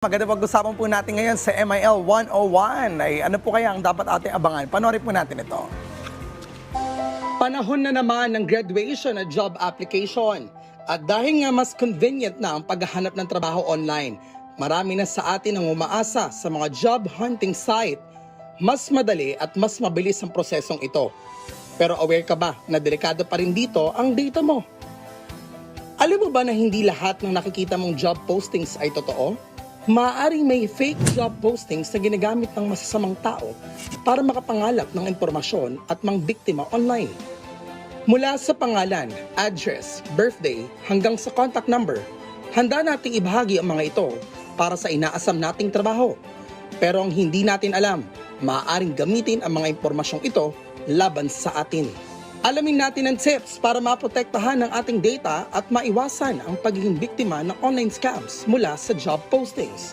Maganda pag-usapan po natin ngayon sa MIL 101. Ay ano po kaya ang dapat ating abangan? Panoorin po natin ito. Panahon na naman ng graduation at job application. At dahil nga mas convenient na ang paghahanap ng trabaho online, marami na sa atin ang umaasa sa mga job hunting site. Mas madali at mas mabilis ang prosesong ito. Pero aware ka ba na delikado pa rin dito ang data mo? Alam mo ba na hindi lahat ng nakikita mong job postings ay totoo? Maaaring may fake job postings na ginagamit ng masasamang tao para makapangalap ng impormasyon at mangbiktima online. Mula sa pangalan, address, birthday, hanggang sa contact number, handa nating ibahagi ang mga ito para sa inaasam nating trabaho. Pero ang hindi natin alam, maaaring gamitin ang mga impormasyong ito laban sa atin. Alamin natin ang tips para maprotektahan ang ating data at maiwasan ang pagiging biktima ng online scams mula sa job postings.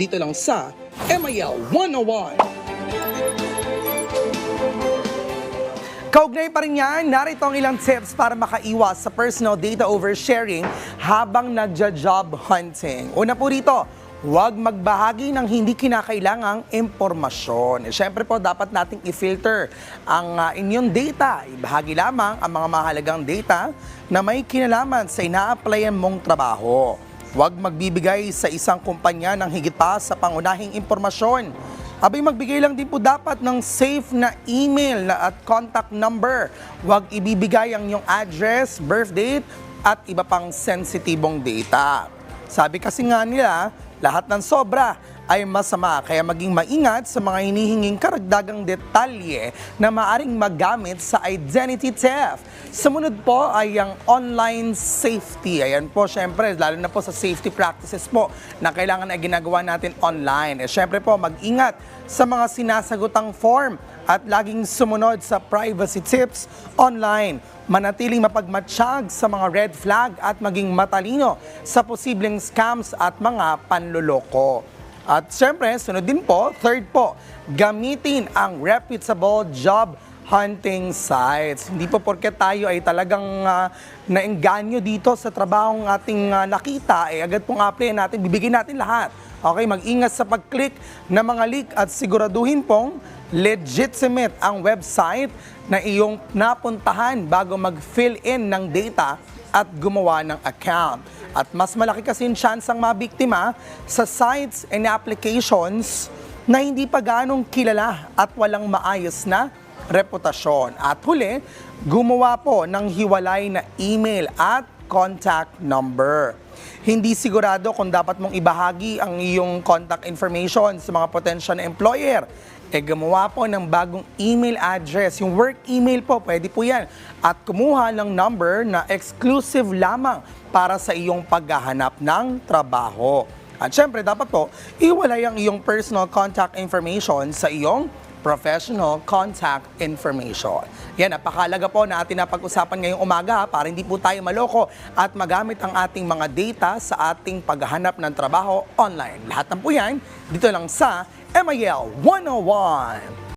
Dito lang sa MIL 101. Kaugnay pa rin yan, narito ang ilang tips para makaiwas sa personal data oversharing habang nagja-job hunting. Una po rito, huwag magbahagi ng hindi kinakailangang impormasyon. Eh, Siyempre po, dapat nating i-filter ang ah, inyong data. Ibahagi lamang ang mga mahalagang data na may kinalaman sa ina-applyan mong trabaho. Huwag magbibigay sa isang kumpanya ng higit pa sa pangunahing impormasyon. Abay, magbigay lang din po dapat ng safe na email at contact number. Huwag ibibigay ang inyong address, birth date, at iba pang sensitibong data. Sabi kasi nga nila, lahat ng sobra ay masama kaya maging maingat sa mga hinihinging karagdagang detalye na maaring magamit sa identity theft. Sumunod po ay ang online safety. Ayan po, syempre, lalo na po sa safety practices po na kailangan ay ginagawa natin online. Eh, syempre po, mag-ingat sa mga sinasagutang form at laging sumunod sa privacy tips online. Manatiling mapagmatsyag sa mga red flag at maging matalino sa posibleng scams at mga panluloko. At syempre, sunod din po, third po, gamitin ang reputable job hunting sites. Hindi po porke tayo ay talagang uh, naengganyo dito sa trabahong ating ah, nakita, eh agad pong apply natin, bibigyan natin lahat. Okay, mag-ingat sa pag-click ng mga link at siguraduhin pong legitimate ang website na iyong napuntahan bago mag-fill in ng data at gumawa ng account. At mas malaki kasi yung chance ang mabiktima sa sites and applications na hindi pa ganong kilala at walang maayos na reputasyon. At huli, gumawa po ng hiwalay na email at contact number. Hindi sigurado kung dapat mong ibahagi ang iyong contact information sa mga potential na employer. E gumawa po ng bagong email address. Yung work email po, pwede po yan. At kumuha ng number na exclusive lamang para sa iyong paghahanap ng trabaho. At syempre, dapat po, iwalay ang iyong personal contact information sa iyong professional contact information. Yan, napakalaga po na atin na pag-usapan ngayong umaga para hindi po tayo maloko at magamit ang ating mga data sa ating paghahanap ng trabaho online. Lahat ng po yan, dito lang sa MIL 101.